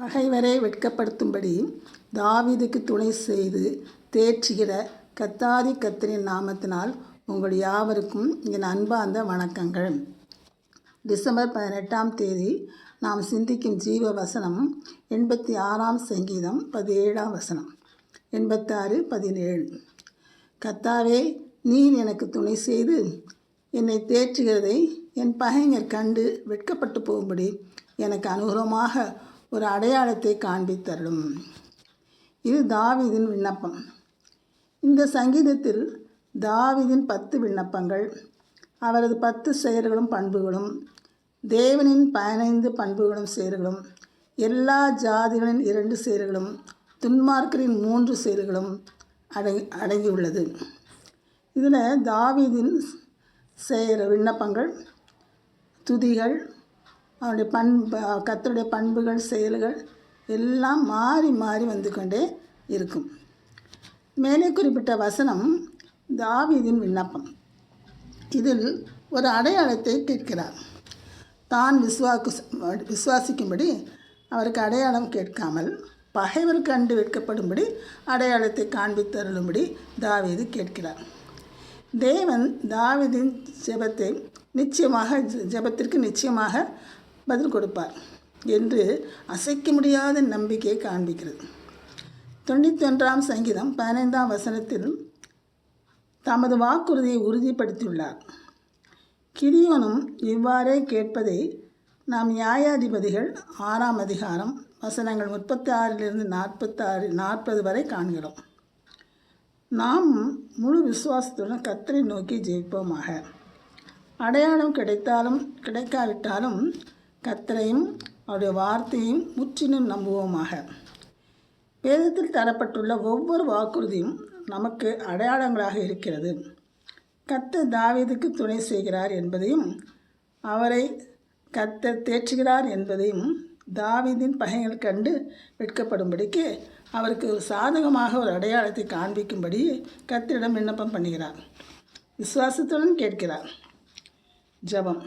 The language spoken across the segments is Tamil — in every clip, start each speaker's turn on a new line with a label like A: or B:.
A: பகைவரை வெட்கப்படுத்தும்படி தாவீதுக்கு துணை செய்து தேற்றுகிற கத்தாதி கத்தரின் நாமத்தினால் உங்கள் யாவருக்கும் என் அன்பார்ந்த வணக்கங்கள். டிசம்பர் பதினெட்டாம் தேதி நாம் சிந்திக்கும் ஜீவ வசனம் எண்பத்தி ஆறாம் சங்கீதம் பதினேழாம் வசனம். எண்பத்தாறு பதினேழு. கத்தாவே நீ எனக்கு துணை செய்து என்னை தேற்றுகிறதை என் பகைஞர் கண்டு வெட்கப்பட்டு போகும்படி எனக்கு அனுகூலமாக ஒரு அடையாளத்தை காண்பித்தருளும். இது தாவீதின் விண்ணப்பம். இந்த சங்கீதத்தில் தாவிதின் பத்து விண்ணப்பங்கள் அவரது பத்து செயல்களும் பண்புகளும் தேவனின் பதினைந்து பண்புகளும் செயல்களும் எல்லா ஜாதிகளின் இரண்டு செயல்களும் துன்மார்க்கரின் மூன்று செயல்களும் அடங்கி அடங்கியுள்ளது. இதில் தாவிதின் செயல் விண்ணப்பங்கள் துதிகள் அவனுடைய பண்பு கத்தருடைய பண்புகள் செயல்கள் எல்லாம் மாறி மாறி வந்து கொண்டே இருக்கும். மேலே குறிப்பிட்ட வசனம் தாவீதின் விண்ணப்பம். இதில் ஒரு அடையாளத்தை கேட்கிறார். தான் விசுவாக்கு விசுவாசிக்கும்படி அவருக்கு அடையாளம் கேட்காமல் பகைவர் கண்டு வெட்கப்படும்படி அடையாளத்தை காண்பித்தருளும்படி தாவீது கேட்கிறார். தேவன் தாவிதின் ஜெபத்தை நிச்சயமாக ஜெபத்திற்கு நிச்சயமாக பதில் கொடுப்பார் என்று அசைக்க முடியாத நம்பிக்கையை காண்பிக்கிறது. தொண்ணூற்றி ஒன்றாம் சங்கீதம் பதினைந்தாம் வசனத்தில் தமது வாக்குறுதியை உறுதிப்படுத்தியுள்ளார். கிரியோனும் இவ்வாறே கேட்பதை நாம் நியாயாதிபதிகள் ஆறாம் அதிகாரம் வசனங்கள் முப்பத்தி ஆறிலிருந்து நாற்பத்தாறு நாற்பது வரை காண்கிறோம். நாம் முழு விசுவாசத்துடன் கத்தரை நோக்கி ஜெயிப்போமாக அடையாளம் கிடைத்தாலும் கிடைக்காவிட்டாலும் கத்தரையும் அவருடைய வார்த்தையும் முற்றிலும் நம்புவோமாக. வேதத்தில் தரப்பட்டுள்ள ஒவ்வொரு வாக்குறுதியும் நமக்கு அடையாளங்களாக இருக்கிறது. கத்தர் தாவீதுக்கு துணை செய்கிறார் என்பதையும் அவரை கத்தர் தேற்றுகிறார் என்பதையும் தாவீதின் பகைகள் கண்டு வெட்கப்படும்படிக்கு அவருக்கு ஒரு சாதகமாக ஒரு அடையாளத்தை காண்பிக்கும்படி கத்தரிடம் விண்ணப்பம் பண்ணுகிறார். விசுவாசத்துடன் கேட்கிறார். ஜபம்.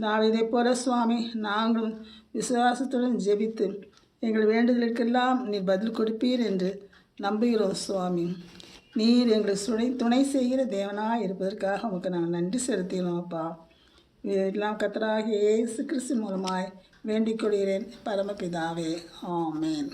A: தாவீதை போல சுவாமி நாங்களும் விசுவாசத்துடன் ஜெபித்து எங்கள் வேண்டுதலுக்கெல்லாம் நீர் பதில் கொடுப்பீர் என்று நம்புகிறோம் சுவாமி. நீர் எங்களை துணை துணை செய்கிற தேவனாக இருப்பதற்காக உமக்கு நாங்கள் நன்றி செலுத்தினோம் அப்பா. எல்லாம் கத்தராகிய இயேசு கிறிஸ்து மூலமாய் வேண்டிக் கொள்கிறேன் பரமபிதாவே. ஆமேன்.